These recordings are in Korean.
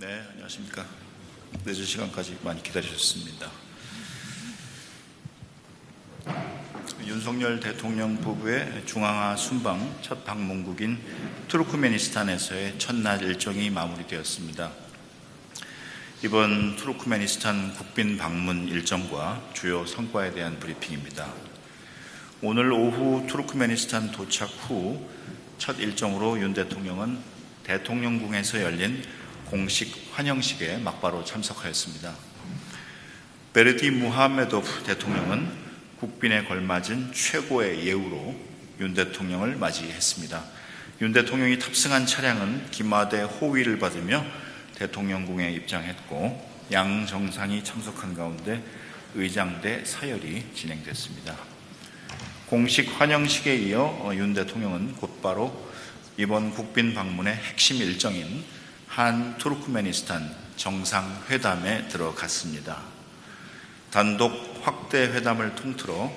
네, 안녕하십니까. 늦은 시간까지 많이 기다리셨습니다. 윤석열 대통령 부부의 중앙아 순방 첫 방문국인 투르크메니스탄에서의 첫날 일정이 마무리되었습니다. 이번 투르크메니스탄 국빈 방문 일정과 주요 성과에 대한 브리핑입니다. 오늘 오후 투르크메니스탄 도착 후 첫 일정으로 윤 대통령은 대통령궁에서 열린 공식 환영식에 막바로 참석하였습니다. 베르디 무하메도프 대통령은 국빈에 걸맞은 최고의 예우로 윤 대통령을 맞이했습니다. 윤 대통령이 탑승한 차량은 김마대 호위를 받으며 대통령궁에 입장했고 양 정상이 참석한 가운데 의장대 사열이 진행됐습니다. 공식 환영식에 이어 어, 윤 대통령은 곧바로 이번 국빈 방문의 핵심 일정인 한 투르크메니스탄 정상회담에 들어갔습니다. 단독 확대 회담을 통틀어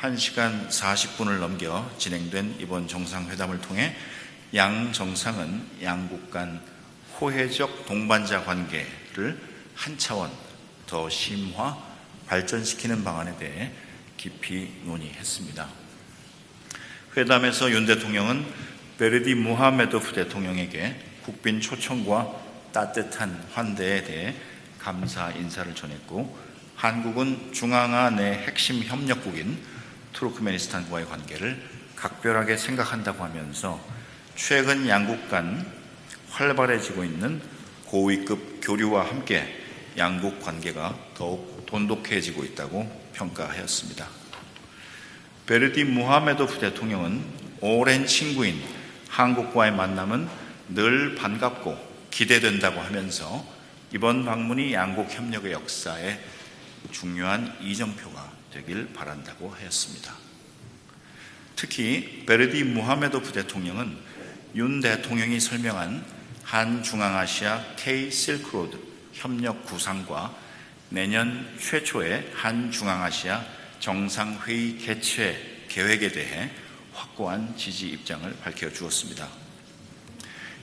1시간 40분을 넘겨 진행된 이번 정상회담을 통해 양 정상은 양국 간 호혜적 동반자 관계를 한 차원 더 심화, 발전시키는 방안에 대해 깊이 논의했습니다. 회담에서 윤 대통령은 베르디 무하메도프 대통령에게 국빈 초청과 따뜻한 환대에 대해 감사 인사를 전했고 한국은 중앙아 내 핵심 협력국인 투르크메니스탄과의 관계를 각별하게 생각한다고 하면서 최근 양국 간 활발해지고 있는 고위급 교류와 함께 양국 관계가 더욱 돈독해지고 있다고 평가하였습니다. 베르디 무하메도프 대통령은 오랜 친구인 한국과의 만남은 늘 반갑고 기대된다고 하면서 이번 방문이 양국 협력의 역사에 중요한 이정표가 되길 바란다고 하였습니다. 특히 베르디 무하메도프 대통령은 윤 대통령이 설명한 한 중앙아시아 K 실크로드 협력 구상과 내년 최초의 한 중앙아시아 정상회의 개최 계획에 대해 확고한 지지 입장을 밝혀 주었습니다.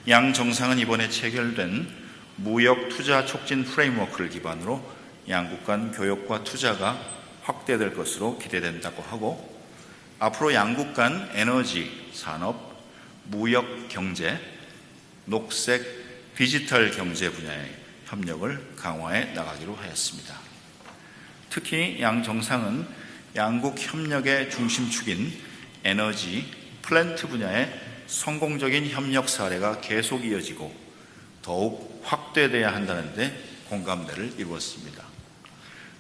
양 정상은 이번에 체결된 무역 투자 촉진 프레임워크를 기반으로 양국 간 교역과 투자가 확대될 것으로 기대된다고 하고 앞으로 양국 간 에너지, 산업, 무역 경제, 녹색, 디지털 경제 분야의 협력을 강화해 나가기로 하였습니다. 특히 양 정상은 양국 협력의 중심축인 에너지, 플랜트 분야의 성공적인 협력 사례가 계속 이어지고 더욱 확대돼야 한다는데 공감대를 이루었습니다.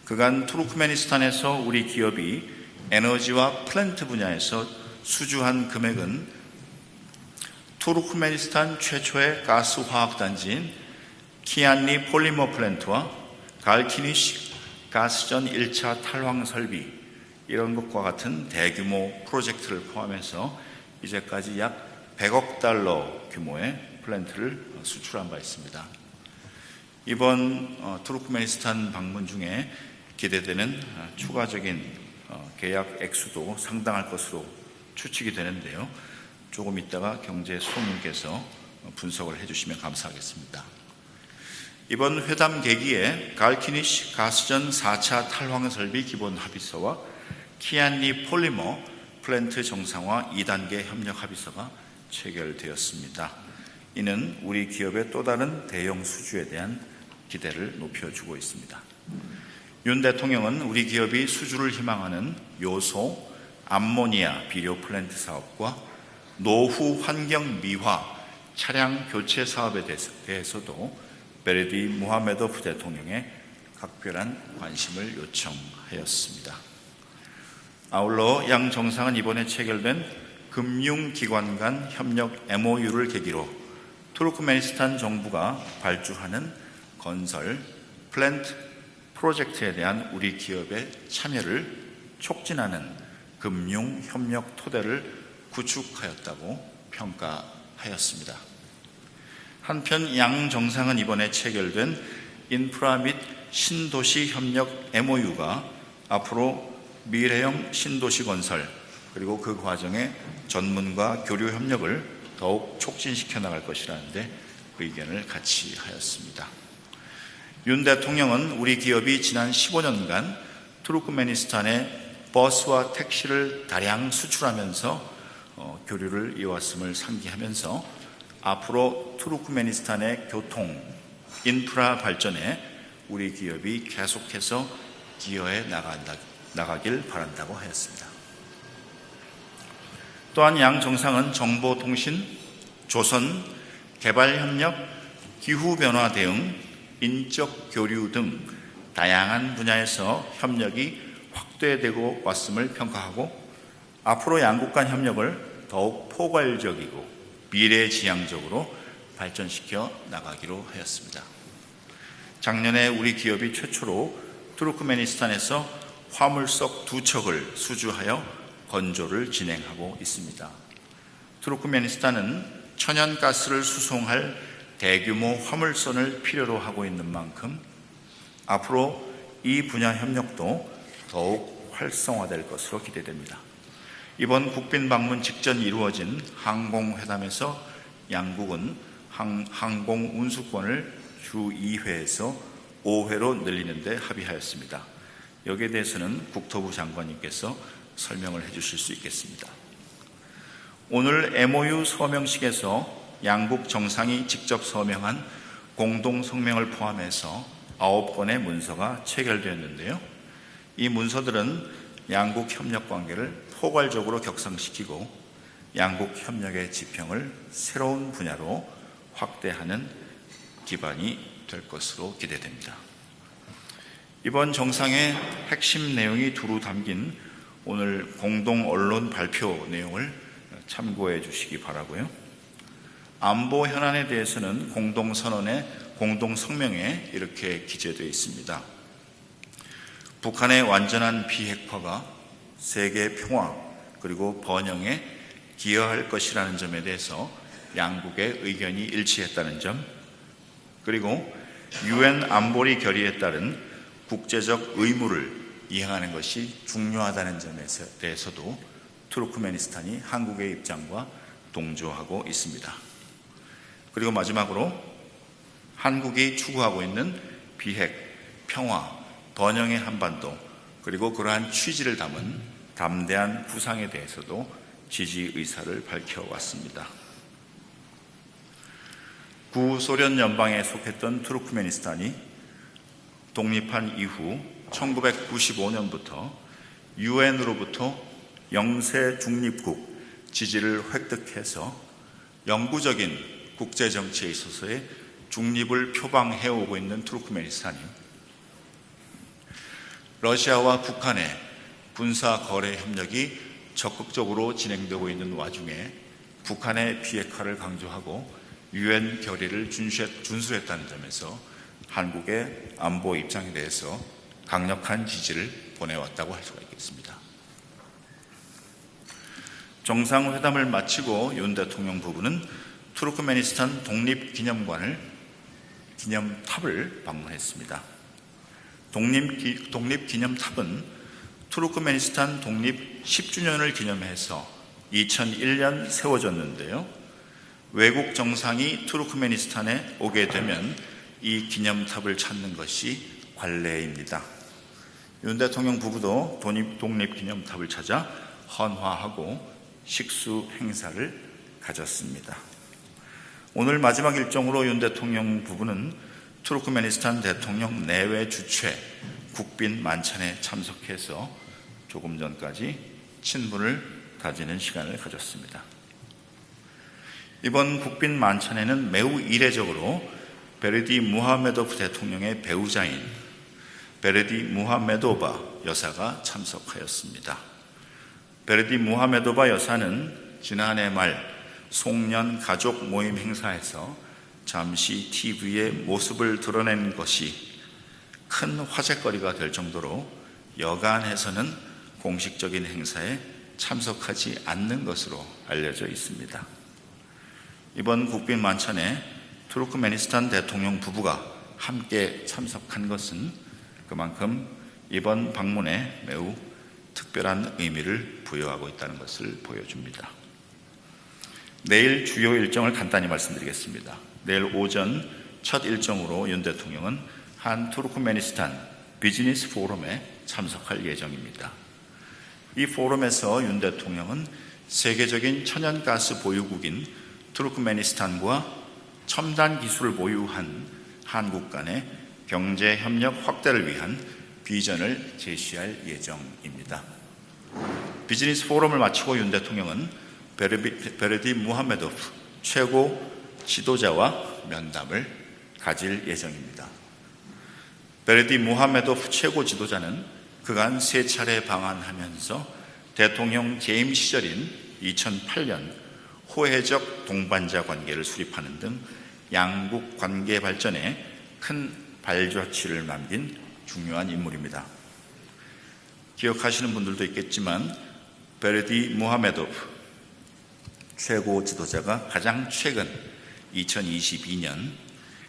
그간 투르크메니스탄에서 우리 기업이 에너지와 플랜트 분야에서 수주한 금액은 투르크메니스탄 최초의 가스 화학 단지인 키안리 폴리머 플랜트와 갈키니시 가스전 1차 탈황 설비 이런 것과 같은 대규모 프로젝트를 포함해서 이제까지 약 100억 달러 규모의 플랜트를 수출한 바 있습니다. 이번 어, 투르크메니스탄 방문 중에 기대되는 어, 추가적인 어, 계약 액수도 상당할 것으로 추측이 되는데요. 조금 있다가 경제 소님께서 분석을 해주시면 감사하겠습니다. 이번 회담 계기에 갈키니시 가스전 4차 탈황 설비 기본 합의서와 키안리 폴리머 플랜트 정상화 2단계 협력 합의서가 체결되었습니다. 이는 우리 기업의 또 다른 대형 수주에 대한 기대를 높여주고 있습니다. 윤 대통령은 우리 기업이 수주를 희망하는 요소, 암모니아 비료 플랜트 사업과 노후 환경 미화 차량 교체 사업에 대해서도 베르디 무하메도프 대통령의 각별한 관심을 요청하였습니다. 아울러 양 정상은 이번에 체결된 금융기관 간 협력 MOU를 계기로 투르크메니스탄 정부가 발주하는 건설, 플랜트 프로젝트에 대한 우리 기업의 참여를 촉진하는 금융 협력 토대를 구축하였다고 평가하였습니다. 한편 양 정상은 이번에 체결된 인프라 및 신도시 협력 MOU가 앞으로 미래형 신도시 건설 그리고 그 과정에 전문가 교류 협력을 더욱 촉진시켜 나갈 것이라는데 의견을 같이 하였습니다. 윤 대통령은 우리 기업이 지난 15년간 투르크메니스탄에 버스와 택시를 다량 수출하면서 어, 교류를 이어왔음을 상기하면서 앞으로 투르크메니스탄의 교통, 인프라 발전에 우리 기업이 계속해서 기여해 나간다, 나가길 바란다고 하였습니다. 또한 양 정상은 정보통신, 조선, 개발협력, 기후변화 대응, 인적 교류 등 다양한 분야에서 협력이 확대되고 왔음을 평가하고 앞으로 양국 간 협력을 더욱 포괄적이고 미래지향적으로 발전시켜 나가기로 하였습니다. 작년에 우리 기업이 최초로 투르크메니스탄에서 화물석 두 척을 수주하여 건조를 진행하고 있습니다. 투르크메니스탄은 천연가스를 수송할 대규모 화물선을 필요로 하고 있는 만큼 앞으로 이 분야 협력도 더욱 활성화될 것으로 기대됩니다. 이번 국빈 방문 직전 이루어진 항공회담에서 양국은 항, 항공 운수권을 주 2회에서 5회로 늘리는데 합의하였습니다. 여기에 대해서는 국토부 장관님께서 설명을 해 주실 수 있겠습니다. 오늘 MOU 서명식에서 양국 정상이 직접 서명한 공동 성명을 포함해서 9건의 문서가 체결되었는데요. 이 문서들은 양국 협력 관계를 포괄적으로 격상시키고 양국 협력의 지평을 새로운 분야로 확대하는 기반이 될 것으로 기대됩니다. 이번 정상의 핵심 내용이 두루 담긴 오늘 공동 언론 발표 내용을 참고해 주시기 바라고요. 안보 현안에 대해서는 공동 선언의 공동 성명에 이렇게 기재되어 있습니다. 북한의 완전한 비핵화가 세계 평화 그리고 번영에 기여할 것이라는 점에 대해서 양국의 의견이 일치했다는 점, 그리고 유엔 안보리 결의에 따른 국제적 의무를 이행하는 것이 중요하다는 점에 대해서도 투르크메니스탄이 한국의 입장과 동조하고 있습니다. 그리고 마지막으로 한국이 추구하고 있는 비핵, 평화, 번영의 한반도 그리고 그러한 취지를 담은 담대한 구상에 대해서도 지지 의사를 밝혀왔습니다. 구소련 연방에 속했던 투르크메니스탄이 독립한 이후 1995년부터 유엔으로부터 영세 중립국 지지를 획득해서 영구적인 국제 정치에 있어서의 중립을 표방해 오고 있는 투르크메니스탄이 러시아와 북한의 군사 거래 협력이 적극적으로 진행되고 있는 와중에 북한의 비핵화를 강조하고 유엔 결의를 준수했다는 점에서 한국의 안보 입장에 대해서 강력한 지지를 보내왔다고 할 수가 있겠습니다. 정상회담을 마치고 윤 대통령 부부는 투르크메니스탄 독립기념관을 기념탑을 방문했습니다. 독립, 독립기념탑은 투르크메니스탄 독립 10주년을 기념해서 2001년 세워졌는데요. 외국 정상이 투르크메니스탄에 오게 되면 이 기념탑을 찾는 것이 관례입니다. 윤 대통령 부부도 독립, 독립기념탑을 찾아 헌화하고 식수 행사를 가졌습니다. 오늘 마지막 일정으로 윤 대통령 부부는 투르크메니스탄 대통령 내외 주최 국빈 만찬에 참석해서 조금 전까지 친분을 다지는 시간을 가졌습니다. 이번 국빈 만찬에는 매우 이례적으로 베르디 무하메도프 대통령의 배우자인 베르디 무하메도바 여사가 참석하였습니다. 베르디 무하메도바 여사는 지난해 말 송년 가족 모임 행사에서 잠시 TV에 모습을 드러낸 것이 큰 화제거리가 될 정도로 여간해서는 공식적인 행사에 참석하지 않는 것으로 알려져 있습니다. 이번 국빈 만찬에 투르크메니스탄 대통령 부부가 함께 참석한 것은 그만큼 이번 방문에 매우 특별한 의미를 부여하고 있다는 것을 보여줍니다. 내일 주요 일정을 간단히 말씀드리겠습니다. 내일 오전 첫 일정으로 윤 대통령은 한 투르크메니스탄 비즈니스 포럼에 참석할 예정입니다. 이 포럼에서 윤 대통령은 세계적인 천연가스 보유국인 투르크메니스탄과 첨단 기술을 보유한 한국 간의 경제 협력 확대를 위한 비전을 제시할 예정입니다. 비즈니스 포럼을 마치고 윤 대통령은 베르비, 베르디 무하메도프 최고 지도자와 면담을 가질 예정입니다. 베르디 무하메도프 최고 지도자는 그간 세 차례 방한하면서 대통령 재임 시절인 2008년 호혜적 동반자 관계를 수립하는 등 양국 관계 발전에 큰 발자취를 남긴 중요한 인물입니다. 기억하시는 분들도 있겠지만 베르디 무하메도프 최고 지도자가 가장 최근 2022년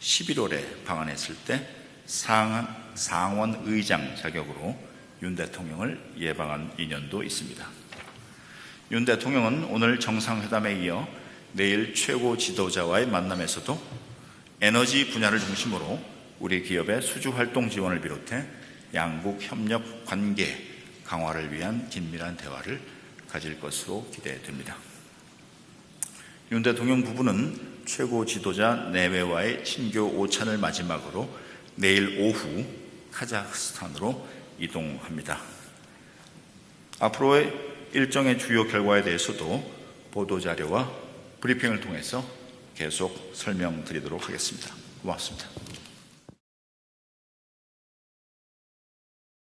11월에 방한했을 때 상, 상원 의장 자격으로 윤 대통령을 예방한 인연도 있습니다. 윤 대통령은 오늘 정상회담에 이어 내일 최고 지도자와의 만남에서도 에너지 분야를 중심으로 우리 기업의 수주 활동 지원을 비롯해 양국 협력 관계 강화를 위한 긴밀한 대화를 가질 것으로 기대됩니다. 윤 대통령 부부는 최고 지도자 내외와의 친교 오찬을 마지막으로 내일 오후 카자흐스탄으로 이동합니다. 앞으로의 일정의 주요 결과에 대해서도 보도자료와 브리핑을 통해서 계속 설명드리도록 하겠습니다. 고맙습니다.